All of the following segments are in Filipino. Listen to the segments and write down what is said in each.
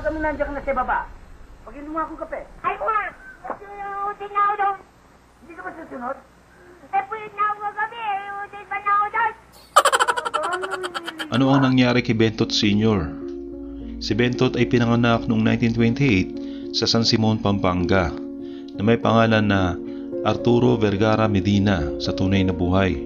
kami nandiyan na sa baba. Pag inuha akong kape. Ay, ma! Utin na ako doon. Hindi ka ba susunod? Eh, pwede na ako kagabi. Utin pa na ako doon. Ano ang nangyari kay Bentot Sr.? Si Bentot ay pinanganak noong 1928 sa San Simon, Pampanga na may pangalan na Arturo Vergara Medina sa tunay na buhay.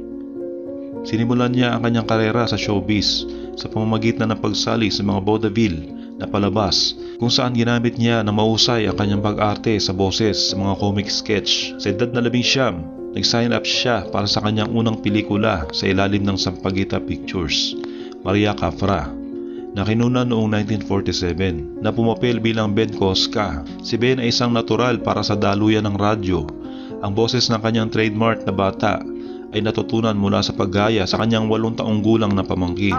Sinimulan niya ang kanyang karera sa showbiz sa pamamagitan ng pagsali sa mga vaudeville na palabas kung saan ginamit niya na mahusay ang kanyang pag-arte sa boses sa mga comic sketch. Sa edad na labing siyam, nag-sign up siya para sa kanyang unang pelikula sa ilalim ng Sampaguita Pictures, Maria Cafra, na kinuna noong 1947 na pumapel bilang Ben Cosca. Si Ben ay isang natural para sa daluyan ng radyo. Ang boses ng kanyang trademark na bata ay natutunan mula sa paggaya sa kanyang walong taong gulang na pamangkin.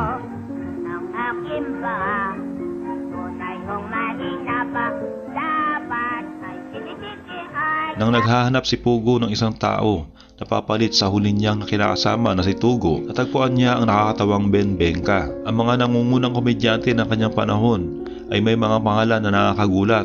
Nang naghahanap si Pugo ng isang tao, napapalit sa huli niyang kinakasama na si Tugo, natagpuan niya ang nakakatawang Ben Benka. Ang mga nangungunang komedyante ng kanyang panahon ay may mga pangalan na nakakagulat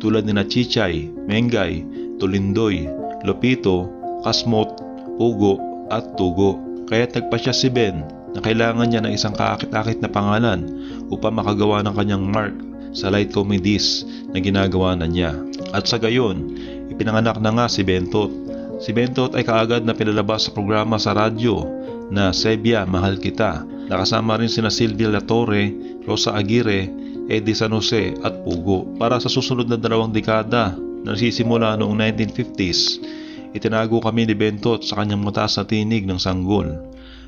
tulad ni na Chichay, Mengay, Tulindoy, Lopito, Kasmot, Pugo at Tugo. Kaya't nagpa siya si Ben na kailangan niya ng isang kaakit-akit na pangalan upang makagawa ng kanyang mark sa light comedies na ginagawa na niya. At sa gayon, ipinanganak na nga si Bentot. Si Bentot ay kaagad na pinalabas sa programa sa radyo na Sebia Mahal Kita. Nakasama rin sina Silvia La Torre, Rosa Aguirre, Eddie San Jose at Pugo. Para sa susunod na dalawang dekada na nasisimula noong 1950s, itinago kami ni Bentot sa kanyang mataas na tinig ng sanggol.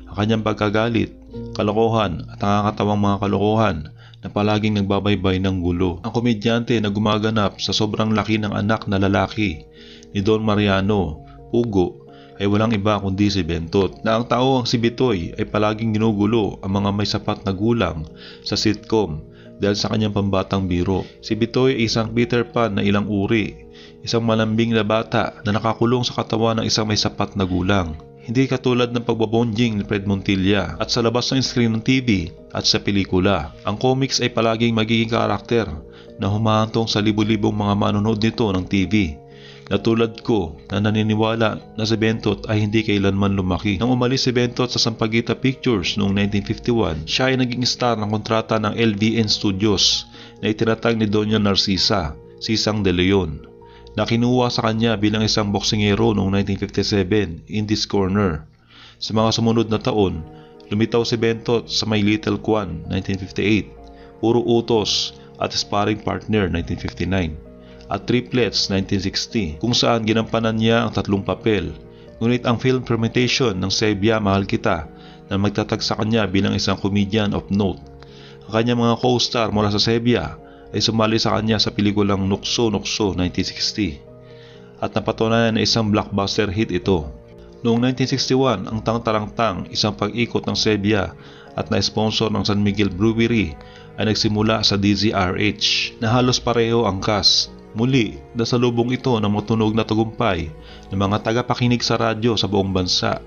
Ang kanyang pagkagalit, kalokohan at nakakatawang mga kalokohan na palaging nagbabaybay ng gulo. Ang komedyante na gumaganap sa sobrang laki ng anak na lalaki ni Don Mariano, Pugo, ay walang iba kundi si Bentot na ang tao ang si Bitoy ay palaging ginugulo ang mga may sapat na gulang sa sitcom dahil sa kanyang pambatang biro. Si Bitoy ay isang Peter Pan na ilang uri, isang malambing na bata na nakakulong sa katawan ng isang may sapat na gulang. Hindi katulad ng pagbabonjing ni Fred Montilla at sa labas ng screen ng TV at sa pelikula. Ang comics ay palaging magiging karakter na humahantong sa libu-libong mga manonood nito ng TV. Na tulad ko na naniniwala na si Bentot ay hindi kailanman lumaki. Nang umalis si Bentot sa Sampaguita Pictures noong 1951, siya ay naging star ng kontrata ng LVN Studios na itinatag ni Doña Narcisa, Sisang De Leon na kinuha sa kanya bilang isang boksingero noong 1957 in this corner. Sa mga sumunod na taon, lumitaw si Bentot sa My Little Kwan 1958, Puro Utos at Sparring Partner 1959 at Triplets 1960 kung saan ginampanan niya ang tatlong papel. Ngunit ang film permutation ng Sebia Mahal Kita na magtatag sa kanya bilang isang comedian of note. Ang kanyang mga co-star mula sa Sebia ay sumali sa kanya sa pelikulang Nukso Nukso 1960 at napatunayan na isang blockbuster hit ito. Noong 1961, ang Tang Tarang Tang, isang pag-ikot ng Sebia at na-sponsor ng San Miguel Brewery ay nagsimula sa DZRH na halos pareho ang cast. Muli, nasalubong ito ng matunog na tagumpay ng mga tagapakinig sa radyo sa buong bansa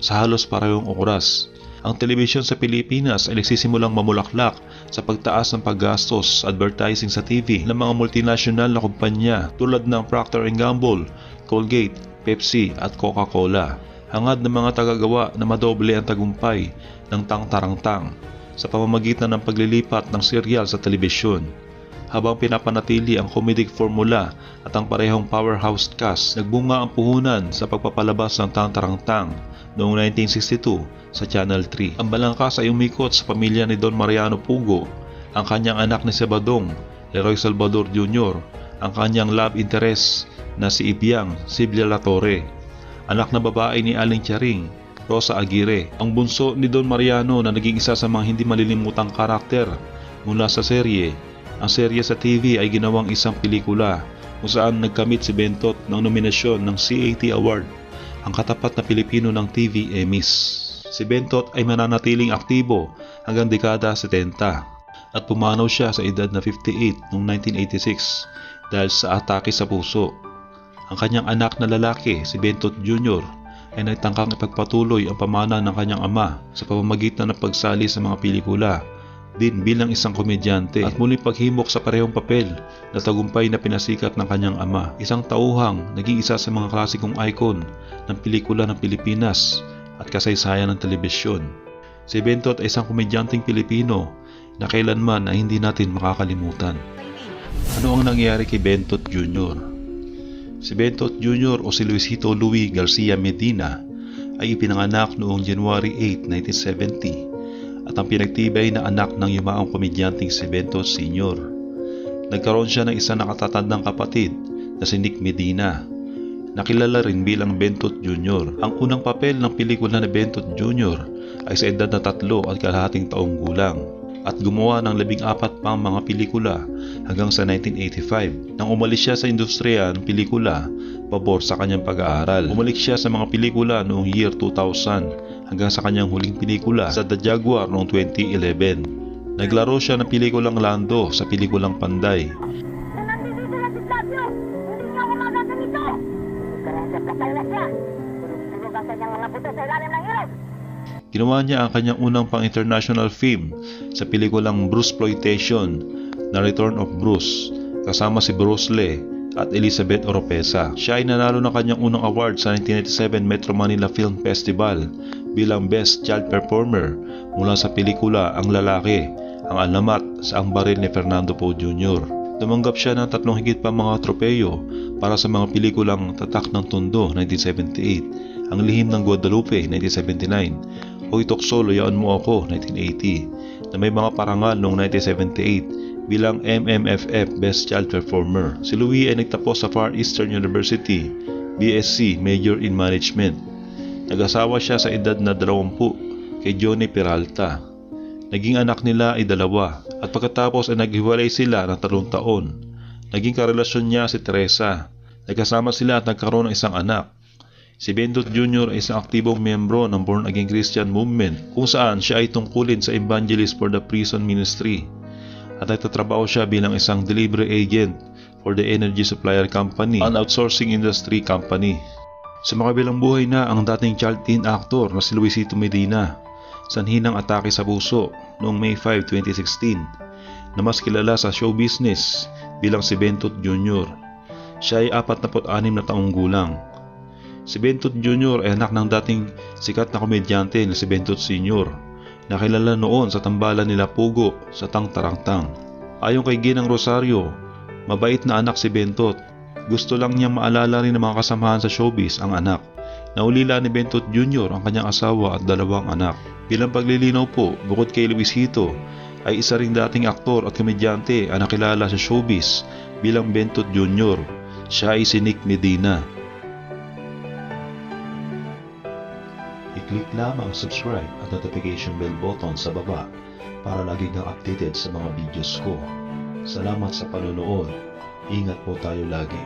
sa halos parehong oras. Ang telebisyon sa Pilipinas ay nagsisimulang mamulaklak sa pagtaas ng paggastos sa advertising sa TV ng mga multinational na kumpanya tulad ng Procter Gamble, Colgate, Pepsi at Coca-Cola. Hangad ng mga tagagawa na madoble ang tagumpay ng Tang Tarang Tang sa pamamagitan ng paglilipat ng serial sa telebisyon. Habang pinapanatili ang comedic formula at ang parehong powerhouse cast, nagbunga ang puhunan sa pagpapalabas ng Tang Tarang Tang noong 1962 sa Channel 3. Ang balangkas ay umikot sa pamilya ni Don Mariano Pugo, ang kanyang anak ni Sebadong, Leroy Salvador Jr., ang kanyang love interest na si Ibiang Siblia La Torre, anak na babae ni Aling Charing, Rosa Aguirre, ang bunso ni Don Mariano na naging isa sa mga hindi malilimutang karakter mula sa serye. Ang serye sa TV ay ginawang isang pelikula kung saan nagkamit si Bentot ng nominasyon ng CAT Award, ang katapat na Pilipino ng TV Emmys. Si Bentot ay mananatiling aktibo hanggang dekada 70 at pumanaw siya sa edad na 58 noong 1986 dahil sa atake sa puso. Ang kanyang anak na lalaki, si Bentot Jr., ay nagtangkang ipagpatuloy ang pamana ng kanyang ama sa pamamagitan ng pagsali sa mga pelikula, din bilang isang komedyante at muling paghimok sa parehong papel na tagumpay na pinasikat ng kanyang ama. Isang tauhang naging isa sa mga klasikong icon ng pelikula ng Pilipinas at kasaysayan ng telebisyon. Si Bentot ay isang komedyanteng Pilipino na kailanman ay hindi natin makakalimutan. Ano ang nangyari kay Bentot Jr.? Si Bentot Jr. o si Luisito Louis Garcia Medina ay ipinanganak noong January 8, 1970 at ang pinagtibay na anak ng yumaong komedyanteng si Bentot Sr. Nagkaroon siya ng isang nakatatandang kapatid na si Nick Medina nakilala rin bilang Bentot Jr. Ang unang papel ng pelikula ni Bentot Jr. ay sa edad na tatlo at kalahating taong gulang at gumawa ng labing apat pang mga pelikula hanggang sa 1985 nang umalis siya sa industriya ng pelikula pabor sa kanyang pag-aaral. Umalik siya sa mga pelikula noong year 2000 hanggang sa kanyang huling pelikula sa The Jaguar noong 2011. Naglaro siya ng pelikulang Lando sa pelikulang Panday! Ginawa niya ang kanyang unang pang-international film sa pelikulang Bruce Exploitation na Return of Bruce kasama si Bruce Lee at Elizabeth Oropesa. Siya ay nanalo ng kanyang unang award sa 1997 Metro Manila Film Festival bilang Best Child Performer mula sa pelikula Ang Lalaki, ang alamat sa ang baril ni Fernando Poe Jr. Tumanggap siya ng tatlong higit pa mga tropeyo para sa mga pelikulang Tatak ng Tondo 1978, Ang Lihim ng Guadalupe 1979, Hoy Toksolo Yaan Mo Ako 1980 na may mga parangal noong 1978 bilang MMFF Best Child Performer. Si Louis ay nagtapos sa Far Eastern University, BSc Major in Management. Nag-asawa siya sa edad na 20 kay Johnny Peralta. Naging anak nila ay dalawa at pagkatapos ay naghiwalay sila ng talong taon. Naging karelasyon niya si Teresa. Nagkasama sila at nagkaroon ng isang anak. Si Bentot Jr. ay isang aktibong miyembro ng Born Again Christian Movement kung saan siya ay tungkulin sa Evangelist for the Prison Ministry at nagtatrabaho siya bilang isang delivery agent for the Energy Supplier Company, an outsourcing industry company. Sa makabilang buhay na ang dating child teen actor na si Luisito Medina sanhi ng atake sa puso noong May 5, 2016 na mas kilala sa show business bilang si Bentot Jr. Siya ay 46 na taong gulang. Si Bentot Jr. ay anak ng dating sikat na komedyante na si Bentot Sr. na kilala noon sa tambalan nila Pugo sa Tang Tarangtang. Ayon kay Ginang Rosario, mabait na anak si Bentot. Gusto lang niyang maalala rin ng mga kasamahan sa showbiz ang anak. Naulila ni Bentot Jr. ang kanyang asawa at dalawang anak. Bilang paglilinaw po, bukod kay Luisito, ay isa ring dating aktor at komedyante ang nakilala sa showbiz bilang Bentot Jr. Siya ay si Nick Medina. I-click lamang subscribe at notification bell button sa baba para lagi kang updated sa mga videos ko. Salamat sa panonood. Ingat po tayo lagi.